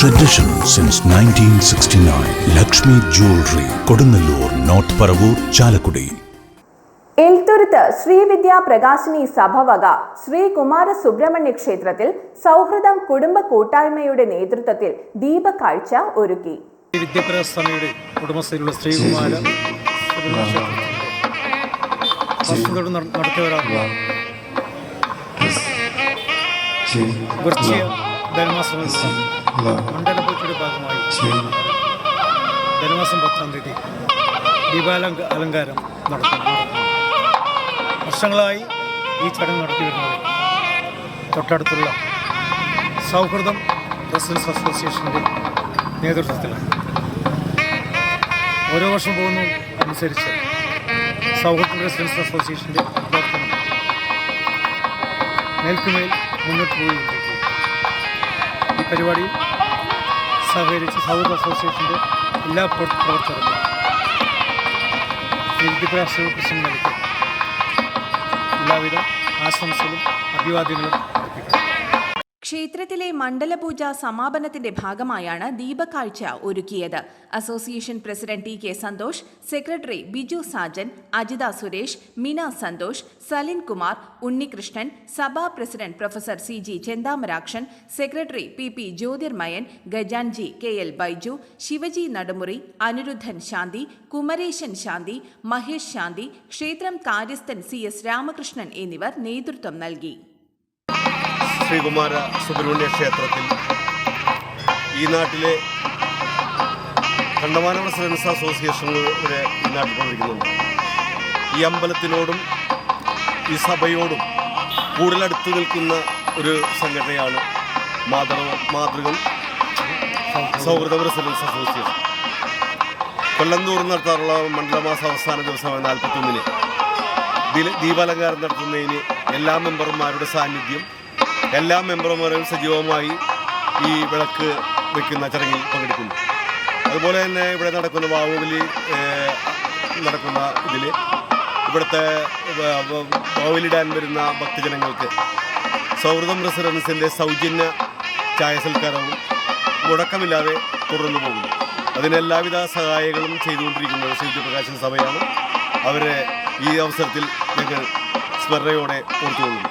Tradition since 1969. Lakshmi Jewelry, Kodunallur, North Paravur, Chalakudy Elthuruth Srividya Prakashini സഭവക ശ്രീ കുമാര സുബ്രഹ്മണ്യ ക്ഷേത്രത്തിൽ സൗഹൃദം കുടുംബ കൂട്ടായ്മയുടെ നേതൃത്വത്തിൽ ദീപക്കാഴ്ച ഒരുക്കി. വിദ്യാഭ്യാസ സ്വാമിയുടെ ഉടമസ്ഥയിലുള്ള ശ്രീകുമാര നടത്തിയവരാണ് മണ്ഡല പൂജയുടെ ഭാഗമായി. ധനുമാസം പത്താം തീയതി ദീപാലങ്ക അലങ്കാരം നടത്തുന്നു. വർഷങ്ങളായി ഈ ചടങ്ങ് നടത്തി വരുന്നത്. തൊട്ടടുത്തുള്ള സൗഹൃദം റെസിഡൻസ് അസോസിയേഷന്റെ നേതൃത്വത്തിലാണ്. ഓരോ വർഷം പോകുന്നു അനുസരിച്ച് സൗഹൃദ റെസിഡൻസ് അസോസിയേഷന്റെ പ്രവർത്തനം മേൽക്കുമേൽ മുന്നോട്ട് പരിപാടിയിൽ സഹകരിച്ച് സൗഹൃദ അസോസിയേഷന്റെ എല്ലാ പ്രവർ- പ്രവർത്തകർക്കും വിദ്യാഭ്യാസ പ്രശ്നങ്ങൾക്ക് എല്ലാവിധ ആശംസകളും അഭിവാദ്യങ്ങളും ക്ഷേത്രത്തിലെ മണ്ഡലപൂജ സമാപനത്തിന്റെ ഭാഗമായാണ് ദീപക്കാഴ്ച ഒരുക്കിയത്. Association president T K Santhosh secretary Biju Sajan Ajitha Suresh Mina Santhosh Salin Kumar Unnikrishnan സഭാ president professor C G Chenthamarakshan secretary P P Jyothirmayan ഗജാൻജി K L Baiju Shivaji Nadumuri Aniruddhan ശാന്തി കുമരേശൻ ശാന്തി മഹേഷ് ശാന്തി ക്ഷേത്രം കാര്യസ്ഥൻ സി എസ് രാമകൃഷ്ണൻ എന്നിവർ നേതൃത്വം നൽകി. ശ്രീകുമാര സുബ്രഹ്മണ്യ ക്ഷേത്രത്തിൽ ഈ നാട്ടിലെ കണ്ടമാന റെസിഡൻസ് അസോസിയേഷനുകൾ ഈ നാട്ടിൽ പ്രവർത്തിക്കുന്നുണ്ട് ഈ അമ്പലത്തിനോടും ഈ സഭയോടും കൂടുതൽ അടുത്ത് നിൽക്കുന്ന ഒരു സംഘടനയാണ് മാതൃ മാതൃകം സൗഹൃദപുര റെസിഡൻസ് അസോസിയേഷൻ. കൊല്ലം തോറും നടത്താറുള്ള മണ്ഡലമാസ അവസാന ദിവസമായ നാൽപ്പത്തൊന്നിന് ദീപാലങ്കാരം നടത്തുന്നതിന് എല്ലാ മെമ്പർമാരുടെ സാന്നിധ്യം എല്ലാ മെമ്പർമാരും സജീവമായി ഈ വിളക്ക് വയ്ക്കുന്ന ചടങ്ങിൽ പങ്കെടുക്കുന്നു. അതുപോലെ തന്നെ ഇവിടെ നടക്കുന്ന വാവുബലി ഏഹ്, നടക്കുന്ന ഇതിൽ ഇവിടുത്തെ വാവുലിടാൻ വരുന്ന ഭക്തജനങ്ങൾക്ക് സൗഹൃദം റെസിഡൻസിന്റെ സൗജന്യ ചായ സൽക്കാരവും മുടക്കമില്ലാതെ തുടർന്നു പോകുന്നു. അതിന് എല്ലാവിധ സഹായങ്ങളും ചെയ്തുകൊണ്ടിരിക്കുന്നത് ശ്രീ പ്രകാശൻ സഭയാണ്. അവരെ ഈ അവസരത്തിൽ ഞങ്ങൾ സ്മരണയോടെ ഓർത്തുകൊള്ളുന്നു.